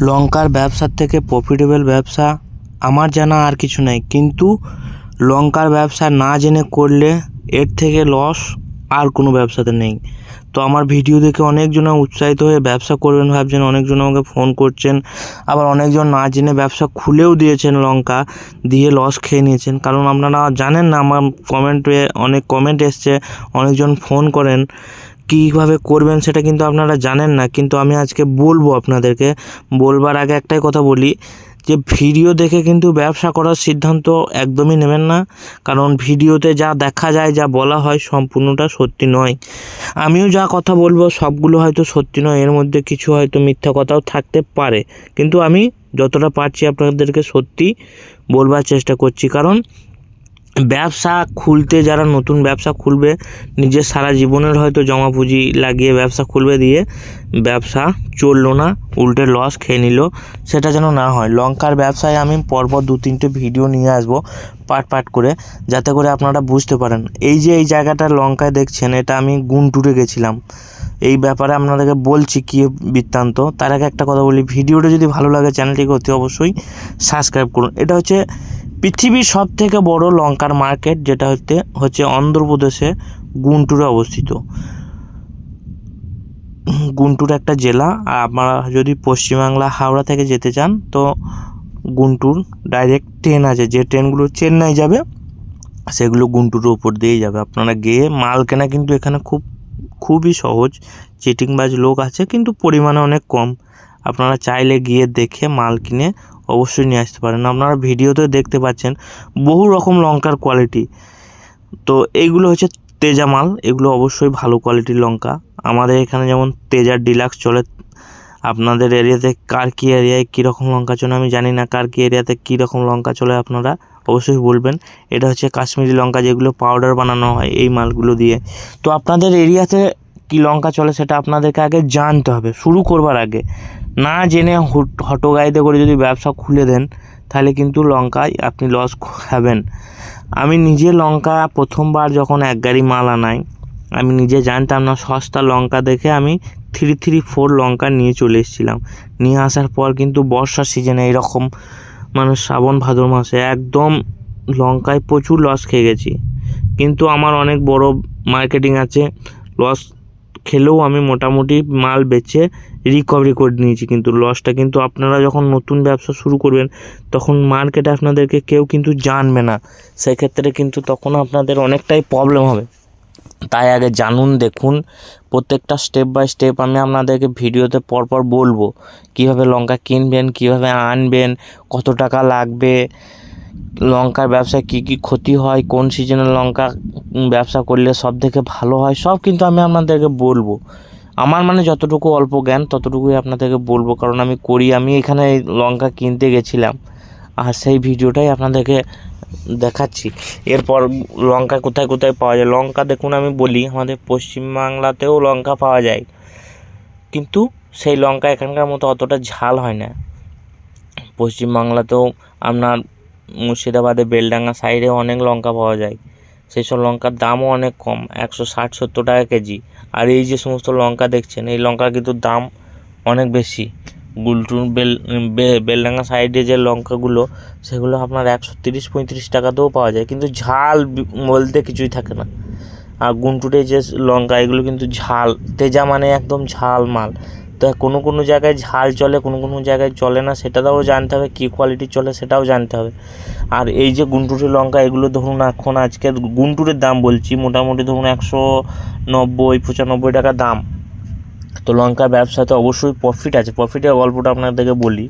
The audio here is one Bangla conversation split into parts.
লঙ্কার ব্যবসার থেকে প্রফিটেবল ব্যবসা, আমার জানা আর কিছু নেই। কিন্তু লঙ্কার ব্যবসা না জেনে করলে এর থেকে লস আর কোনো ব্যবসাতে নেই। তো আমার ভিডিও দেখে অনেকজন উৎসাহিত হয়ে ব্যবসা করবেন ভাবছেন, অনেকজন আমাকে ফোন করছেন, আবার অনেকজন না জেনে ব্যবসা খুলেও দিয়েছেন লঙ্কা, দিয়ে লস খেয়ে নিয়েছেন। কারণ আপনারা জানেন না, আমার কমেন্টে অনেক কমেন্ট এসছে, অনেকজন ফোন করেন। কীভাবে করবেন সেটা কিন্তু আপনারা জানেন না, কিন্তু আমি আজকে বলব আপনাদেরকে। বলবার আগে একটাই কথা বলি যে, ভিডিও দেখে কিন্তু ব্যবসা করার সিদ্ধান্ত একদমই নেবেন না। কারণ ভিডিওতে যা দেখা যায়, যা বলা হয়, সম্পূর্ণটা সত্যি নয়। আমিও যা কথা বলব, সবগুলো হয়তো সত্যি নয়, এর মধ্যে কিছু হয়তো মিথ্যা কথাও থাকতে পারে। কিন্তু আমি যতটা পারছি আপনাদেরকে সত্যি বলবার চেষ্টা করছি। কারণ ব্যবসা খুলতে, যারা নতুন ব্যবসা খুলবে, নিজের সারা জীবনের হয়তো জমা পুঁজি লাগিয়ে ব্যবসা খুলবে দিয়ে ব্যবসা চলল না, উল্টে লস খেয়ে নিল। সেটা যেন না হয়। লঙ্কার ব্যবসায় আমি পরপর দু, তিনটে ভিডিও নিয়ে আসব পার্ট পার্ট করে, যাতে করে আপনারা বুঝতে পারেন। এই যে এই জায়গাটা লঙ্কায় দেখছেন, এটা আমি গুনটুরে গেছিলাম। এই ব্যাপারে আপনাদেরকে বলছি কী বৃত্তান্ত। তার আগে একটা কথা বলি ভিডিওটা যদি ভালো লাগে চ্যানেলটিকে অতি অবশ্যই সাবস্ক্রাইব করুন। এটা হচ্ছে পৃথিবীর সব থেকে বড় লঙ্কার মার্কেট যেটা হচ্ছে হচ্ছে অন্ধ্রপ্রদেশে গুন্টুরে অবস্থিত। গুন্টুর একটা জেলা, আর আপনারা যদি পশ্চিমবাংলা, হাওড়া থেকে যেতে চান, তো গুন্টুর ডাইরেক্ট ট্রেন আছে। যে ট্রেনগুলো চেন্নাই যাবে, সেগুলো গুন্টুরের উপর দিয়েই যাবে। আপনারা গিয়ে মাল কেনা কিন্তু এখানে খুব, খুবই সহজ। চিটিংবাজ লোক আছে, কিন্তু পরিমাণে অনেক কম। আপনারা চাইলে গিয়ে দেখে মাল কিনে অবশ্যই নিয়ে আসতে পারেন। আপনারা ভিডিওতে দেখতে পাচ্ছেন বহু রকম লঙ্কার কোয়ালিটি তো এইগুলো হচ্ছে তেজা মাল। এগুলো অবশ্যই ভালো কোয়ালিটির লঙ্কা। আমাদের এখানে যেমন তেজার ডিলাক্স চলে, আপনাদের এরিয়াতে কার কী এরিয়ায় কীরকম লঙ্কা চলে আমি জানি না। কার কী এরিয়াতে কীরকম লঙ্কা চলে আপনারা অবশ্যই বলবেন। এটা হচ্ছে কাশ্মীরি লঙ্কা যেগুলো পাউডার বানানো হয় এই মালগুলো দিয়ে। তো আপনাদের এরিয়াতে কী লঙ্কা চলে সেটা আপনাদেরকে আগে জানতে হবে। শুরু করবার আগে। না জেনে হুট- হটোগাইতে করে যদি ব্যবসা খুলে দেন, তাহলে কিন্তু লঙ্কায় আপনি লস খাবেন। আমি নিজে লঙ্কা প্রথমবার যখন এক গাড়ি মাল আনাই, আমি নিজে জানতাম না, সস্তা লঙ্কা দেখে আমি থ্রি থ্রি ফোর লঙ্কা নিয়ে চলে এসেছিলাম। নিয়ে আসার পর কিন্তু বর্ষার সিজনে এরকম মানে শ্রাবণ, ভাদ্র মাসে একদম লঙ্কায় প্রচুর লস খেয়ে গেছি। কিন্তু আমার অনেক বড় মার্কেটিং আছে লস খেলেও আমি মোটামুটি মাল বেচে রিকভারি করে নিয়েছি কিন্তু লসটা কিন্তু আপনারা যখন নতুন ব্যবসা শুরু করবেন, তখন মার্কেটে আপনাদেরকে কেউ কিন্তু জানবে না। সেক্ষেত্রে কিন্তু তখন আপনাদের অনেকটাই প্রবলেম হবে। তাই আগে জানুন, দেখুন, প্রত্যেকটা স্টেপ বাই স্টেপ আমি আপনাদেরকে ভিডিওতে পরপর বলব। কীভাবে লঙ্কা কিনবেন, কীভাবে আনবেন, কত টাকা লাগবে লঙ্কার ব্যবসায় কী কী ক্ষতি হয়, কোন সিজনে লঙ্কা ব্যবসা করলে সব থেকে ভালো হয়, সব কিন্তু আমি আপনাদেরকে বলব। আমার মানে যতটুকু অল্প জ্ঞান, ততটুকুই আপনাদেরকে বলব, কারণ আমি করি, আমি এখানে লঙ্কা কিনতে গেছিলাম, আর সেই ভিডিওটাই আপনাদেরকে দেখাচ্ছি। এরপর লঙ্কা কোথায় কোথায় পাওয়া যায়? লঙ্কা দেখুন, আমি বলি, আমাদের পশ্চিমবাংলাতেও লঙ্কা পাওয়া যায়, কিন্তু সেই লঙ্কা এখানকার মতো অতটা ঝাল হয় না। পশ্চিমবাংলাতেও আপনার মুর্শিদাবাদে বেলডাঙ্গা সাইডে অনেক লঙ্কা পাওয়া যায়। সেই সব লঙ্কার দামও অনেক কম, একশো ষাট, সত্তর টাকা কেজি। আর এই যে সমস্ত লঙ্কা দেখছেন, এই লঙ্কার কিন্তু দাম অনেক বেশি। গুলটুন বেল বেলডাঙ্গা সাইডে যে লঙ্কাগুলো, সেগুলো আপনার একশো তিরিশ, পঁয়ত্রিশ টাকাতেও পাওয়া যায়। কিন্তু ঝাল বলতে কিছুই থাকে না। আর গুন্টুরে যে লঙ্কা, এগুলো কিন্তু ঝাল, তেজা মানে একদম ঝাল মাল তো কোনো কোনো জায়গায় ঝাল চলে, কোনো কোনো জায়গায় চলে না, সেটাও জানতে হবে, কী কোয়ালিটি চলে সেটাও জানতে হবে। আর এই যে গুন্টুরের লঙ্কা, এগুলো ধরুন এখন আজকে গুন্টুরের দাম বলছি, মোটামুটি ধরুন একশো নব্বই, পঁচানব্বই টাকা দাম। তো লঙ্কার ব্যবসাতে অবশ্যই প্রফিট আছে। প্রফিটের গল্পটা আপনাদেরকে বলি।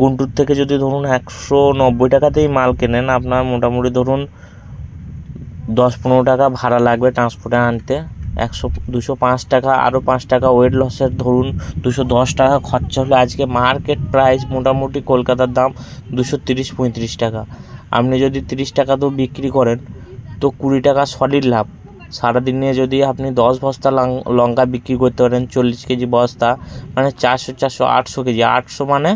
গুন্টুর থেকে যদি ধরুন একশো নব্বই টাকাতেই মাল কেনেন, আপনার মোটামুটি ধরুন দশ পনেরো টাকা ভাড়া লাগবে ট্রান্সপোর্টে আনতে। একশো, দুশো পাঁচ টাকা আরও পাঁচ টাকা ওয়েট লসের ধরুন, দুশো দশ টাকা খরচা হলে আজকে মার্কেট প্রাইস মোটামুটি কলকাতার দাম দুশো তিরিশ পঁয়ত্রিশ টাকা। আপনি যদি তিরিশ টাকা তো বিক্রি করেন, তো কুড়ি টাকা সলিড লাভ। সারাদিনে যদি আপনি দশ বস্তা লঙ্কা বিক্রি করতে পারেন, চল্লিশ কেজি বস্তা মানে চারশো চারশো, আটশো কেজি। আটশো মানে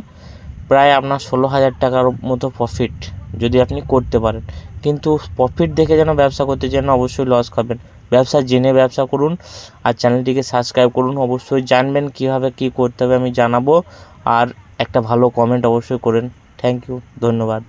প্রায় আপনার ষোলো হাজার টাকার মতো প্রফিট যদি আপনি করতে পারেন। কিন্তু প্রফিট দেখে যেন ব্যবসা করতে চান অবশ্যই লস খাবেন ব্যবসা, জেনে ব্যবসা করুন আর চ্যানেলটিকে সাবস্ক্রাইব করুন। অবশ্যই জানবেন কীভাবে কী করতে হবে, আমি জানাব। আর একটা ভালো কমেন্ট অবশ্যই করেন। থ্যাংক ইউ ধন্যবাদ।